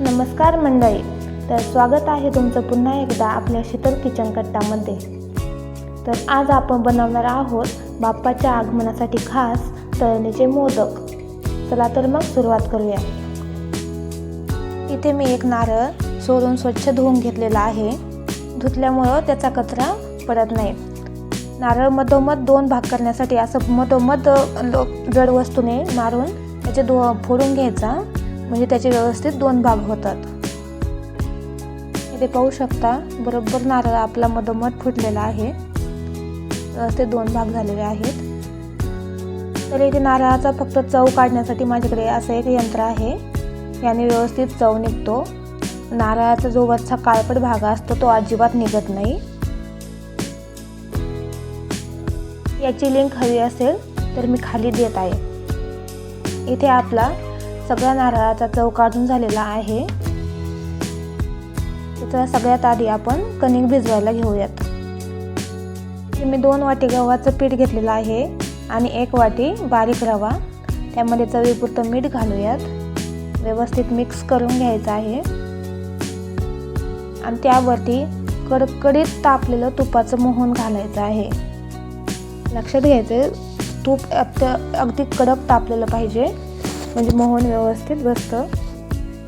नमस्कार मंडळी तर स्वागत आहे तुमचं पुन्हा एकदा आपल्या शीतल किचन कट्टामध्ये तर आज आपण बनवणार आहोत बाप्पाच्या आगमनासाठी खास तळणीचे मोदक. चला तर मग सुरुवात करूया. इथे मी एक नारळ सोडून स्वच्छ धुवून घेतलेला आहे. धुतल्यामुळं त्याचा कचरा पडत नाही. नारळ मधोमध दोन भाग करण्यासाठी असं मधोमध लो जड वस्तूने मारून त्याचे दो फोडून घ्यायचा. म्हणजे त्याचे व्यवस्थित दोन भाग होतात. इथे पाहू शकता बरोबर नारळ आपला मधोमध फुटलेला आहे. व्यवस्थित दोन भाग झालेले आहेत. तर इथे नारळाचा फक्त चव काढण्यासाठी माझ्याकडे असं एक यंत्र आहे. याने व्यवस्थित चव निघतो. नारळाचा जो वरचा काळपट भाग असतो तो अजिबात निघत नाही. याची लिंक हवी असेल तर मी खाली देत आहे. इथे आपला सगळा नारळाचा चव काढून झालेला आहे. त्याचा सगळ्यात आधी आपण कणिक भिजवायला घेऊयात. मी दोन वाटी गव्हाचं पीठ घेतलेलं आहे आणि एक वाटी बारीक रवा. त्यामध्ये चवीपुरतं मीठ घालूयात. व्यवस्थित मिक्स करून घ्यायचं आहे. आणि त्यावरती कडकडीत तापलेलं तुपाचं मोहन घालायचं आहे. लक्षात घ्यायचं तूप अगदी कडक तापलेलं पाहिजे. म्हणजे मोहन व्यवस्थित बसतं.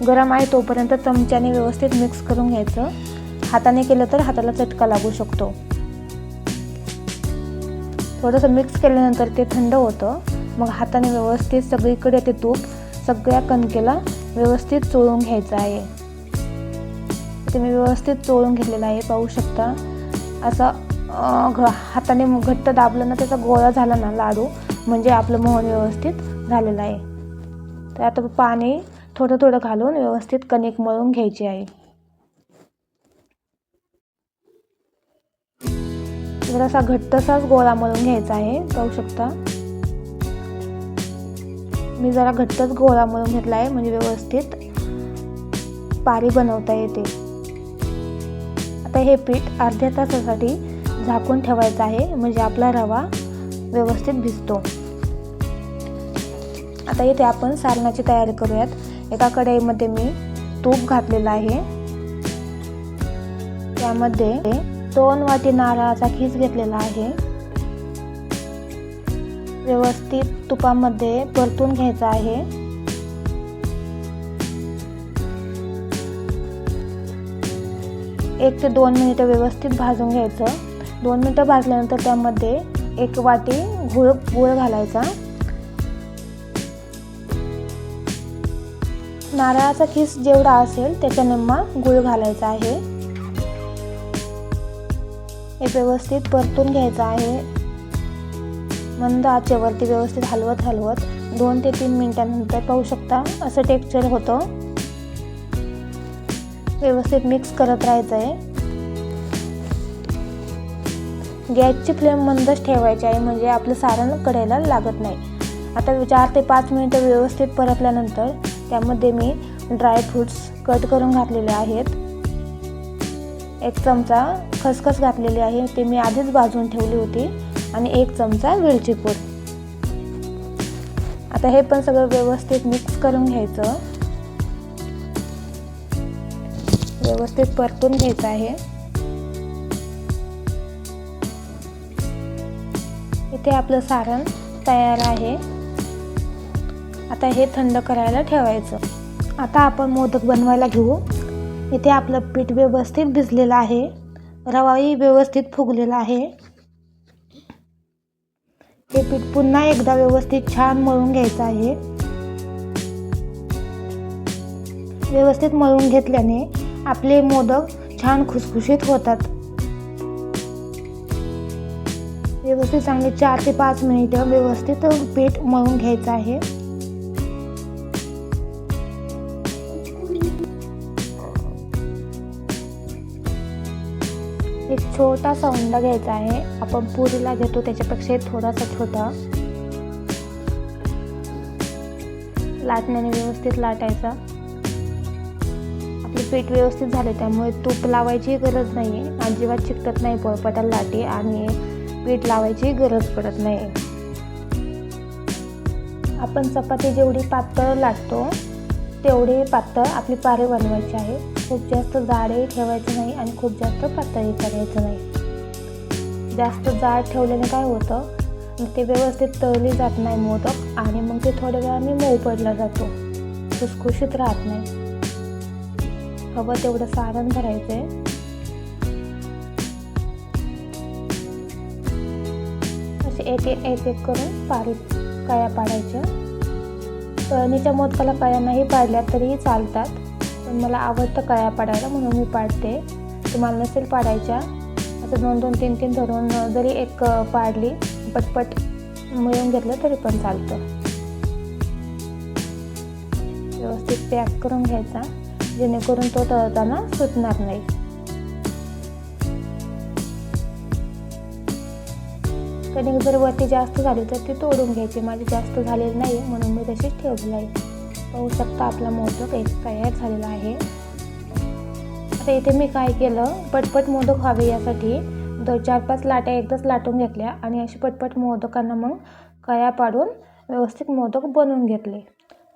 गरम आहे तोपर्यंत चमच्याने व्यवस्थित मिक्स करून घ्यायचं. हाताने केलं तर हाताला चटका लागू शकतो. थोडंसं मिक्स केल्यानंतर ते थंड होतं. मग हाताने व्यवस्थित सगळीकडे ते तूप सगळ्या कणकेला व्यवस्थित चोळून घ्यायचं आहे. ते मी व्यवस्थित चोळून घेतलेलं आहे पाहू शकता. असं घ हाताने घट्ट दाबलं ना त्याचा गोळा झाला ना लाडू म्हणजे आपलं मोहन व्यवस्थित झालेलं आहे. तर आता पाणी थोडं थोडं घालून व्यवस्थित कणिक मळून घ्यायची आहे. जरासा घट्टसाच गोळा मळून घ्यायचा आहे पाहू शकता. मी जरा घट्टच गोळा मळून घेतला आहे म्हणजे व्यवस्थित पारी बनवता येते. आता हे पीठ अर्ध्या तासासाठी झाकून ठेवायचं आहे म्हणजे आपला रवा व्यवस्थित भिजतो. आता इथे आपण सारणाची तयारी करूयात. एका कढईमध्ये मी तूप घातलेलं आहे. त्यामध्ये दोन वाटी नारळाचा खीस घेतलेला आहे. व्यवस्थित तुपामध्ये परतून घ्यायचा आहे. एक ते दोन मिनिटं व्यवस्थित भाजून घ्यायचं. दोन मिनटं भाजल्यानंतर त्यामध्ये एक वाटी गुळ गुळ घालायचा. नारळाचा किस जेवढा असेल त्याच्या निम्मा गुळ घालायचा आहे. हे व्यवस्थित परतून घ्यायचं आहे. मंद आचेवरती व्यवस्थित हलवत हलवत दोन ते तीन मिनिटांनंतर पाहू शकता असं टेक्स्चर होतं. व्यवस्थित मिक्स करत राहायचं आहे गॅसची फ्लेम मंदच ठेवायची आहे म्हणजे आपलं सारण कढायला लागत नाही. आता चार ते पाच मिनिटं व्यवस्थित परतल्यानंतर त्यामध्ये मी ड्रायफ्रूट्स कट करून घातलेले आहेत. एक चमचा खसखस घातलेली आहे ते मी आधीच भाजून ठेवली होती आणि एक चमचा वेलची पूड. आता हे पण सगळं व्यवस्थित मिक्स करून घ्यायचं. व्यवस्थित परतून घ्यायचं आहे. इथे आपलं सारण तयार आहे. आता हे थंड करायला ठेवायचं. आता आपण मोदक बनवायला घेऊ. इथे आपलं पीठ व्यवस्थित भिजलेलं आहे. रवाही व्यवस्थित फुगलेला आहे. हे पीठ पुन्हा एकदा व्यवस्थित छान मळून घ्यायचं आहे. व्यवस्थित मळून घेतल्याने आपले मोदक छान खुसखुशीत होतात. व्यवस्थित चांगले चार ते पाच मिनिटं व्यवस्थित पीठ मळून घ्यायचं आहे. छोटासा उंडा घ्यायचा आहे. आपण पुरीला घेतो त्याच्यापेक्षा थोडासा छोटा. लाटण्याने व्यवस्थित लाटायचा. आपले पीठ व्यवस्थित झाले त्यामुळे तूप लावायची गरज नाही आहे अजिबात चिकटत नाही पोळपाटाला लाटी आणि पीठ लावायची गरज पडत नाही आपण चपाती जेवढी पातळ लाटतो तेवढी पातळ आपली पारे बनवायची आहे. खूप जास्त जाडही ठेवायचं नाही आणि खूप जास्त पातळी करायचं नाही. जास्त जाड ठेवल्याने काय होतं? ते व्यवस्थित तळली जात नाही मोदक आणि मग ते थोड्या वेळाने मऊ पडला जातो. खुसखुशीत राहत नाही. हवं तेवढं सारण भरायचं आहे असे एक एक एक एक करून पारी काया पाडायच्या. तळणीच्या मोदकाला काया नाही पाडल्या तरीही चालतात. पण मला आवडतं कळ्या पाडायला म्हणून मी पाडते. तुम्हाला नसेल पाडायच्या असं दोन दोन तीन तीन धरून जरी एक पाडली पटपट मिळून घेतलं तरी पण चालतं. व्यवस्थित पॅक करून घ्यायचा जेणेकरून तो तळताना सुटणार नाही. कणिक जर वरती जास्त झाली तर ती तोडून घ्यायची माझी जास्त झालेली नाही म्हणून मी तशीच ठेवली आहे. पाहू शकता आपला मोदक एक तयार झालेला आहे. आता इथे मी काय केलं पटपट मोदक व्हावे यासाठी दोन चार पाच लाट्या एकदाच लाटून घेतल्या आणि अशी पटपट मोदकांना मग कया पाडून व्यवस्थित मोदक बनवून घेतले.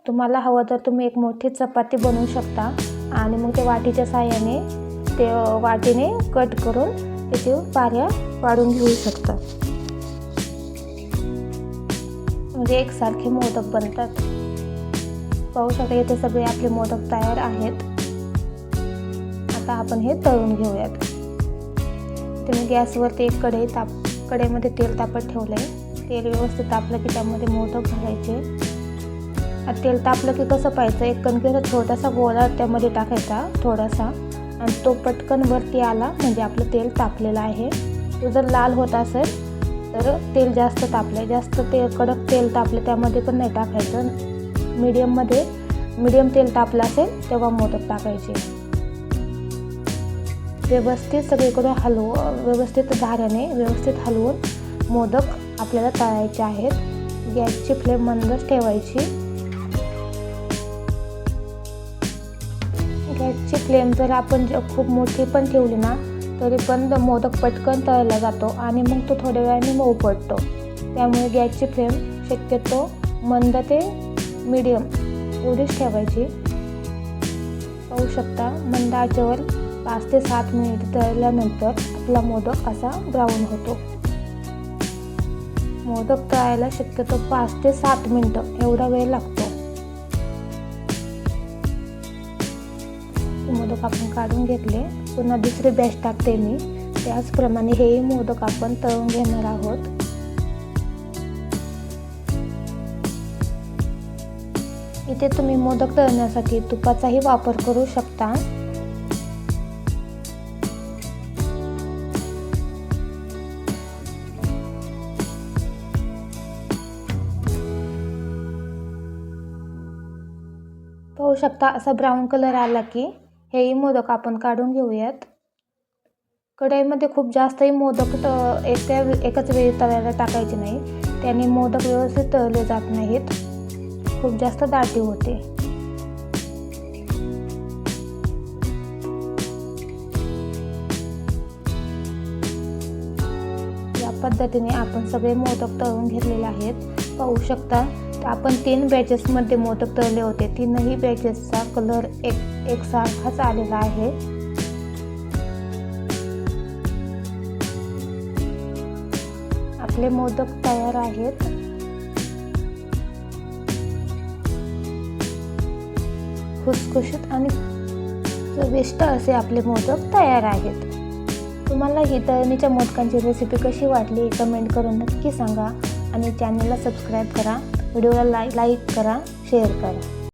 तुम्हाला हवं तर तुम्ही एक मोठी चपाती बनवू शकता आणि मग ते वाटीच्या साह्याने ते वाटीने कट करून त्याची पाऱ्या पाडून घेऊ शकता. म्हणजे एकसारखे मोदक बनतात. पाहू शकता इथे सगळे आपले मोदक तयार आहेत. आता आपण हे तळून घेऊयात. तुम्ही गॅसवरती एक कढई ताप कढईमध्ये तेल तापत ठेवलं आहे तेल व्यवस्थित तापलं की त्यामध्ये मोदक घालायचे. तेल तापलं की कसं पाहायचं? एक कणकेचा छोटासा गोळा त्यामध्ये टाकायचा थोडासा. आणि तो पटकन वरती आला म्हणजे आपलं तेल तापलेलं आहे. तो जर लाल होत असेल तर तेल जास्त तापलं जास्त ते कडक तेल तापलं त्यामध्ये पण नाही टाकायचं. मीडियममध्ये मीडियम तेल तापलं असेल तेव्हा मोदक टाकायचे. व्यवस्थित सगळीकडे हलवू व्यवस्थित धाऱ्याने व्यवस्थित हलवून मोदक आपल्याला तळायचे आहेत. गॅसची फ्लेम मंदच ठेवायची. गॅसची फ्लेम जर आपण खूप मोठी पण ठेवली ना तरी पण मोदक पटकन तळला जातो आणि मग तो थोड्या वेळाने मऊ पडतो त्यामुळे गॅसची फ्लेम शक्यतो मंद ते मीडियम एवढीच ठेवायची. पाहू शकता मंद आचेवर पाच ते सात मिनिट तळल्यानंतर आपला मोदक असा ब्राऊन होतो. मोदक तळायला शक्यतो पाच ते सात मिनटं एवढा वेळ लागतो. मोदक आपण काढून घेतले. पुन्हा दुसरे बॅच टाकते मी. त्याचप्रमाणे हेही मोदक आपण तळून घेणार आहोत. इथे तुम्ही मोदक तळण्यासाठी तुपाचाही वापर करू शकता. पाहू शकता असा ब्राऊन कलर आला की हेही मोदक आपण काढून घेऊयात. कढईमध्ये खूप जास्तही मोदक एका एकाच वेळी तळायला टाकायचे नाही. त्याने मोदक व्यवस्थित तळले जात नाहीत. खूप जास्त दाटी होते. या पद्धतीने आपण सगळे मोदक तळून घेतलेले आहेत. पाहू शकता आपण तीन बॅचेसमध्ये मोदक तळले होते. तीनही बॅचेसचा कलर एक एकसारखाच आलेला आहे. आपले मोदक तयार आहेत. खुसखुशीत आणि चविष्ट असे आपले मोदक तयार आहेत. तुम्हाला ही तळणीच्या मोदकांची रेसिपी कशी वाटली कमेंट करून नक्की सांगा आणि चॅनलला सबस्क्राईब करा. व्हिडिओला लाईक लाईक करा शेअर करा.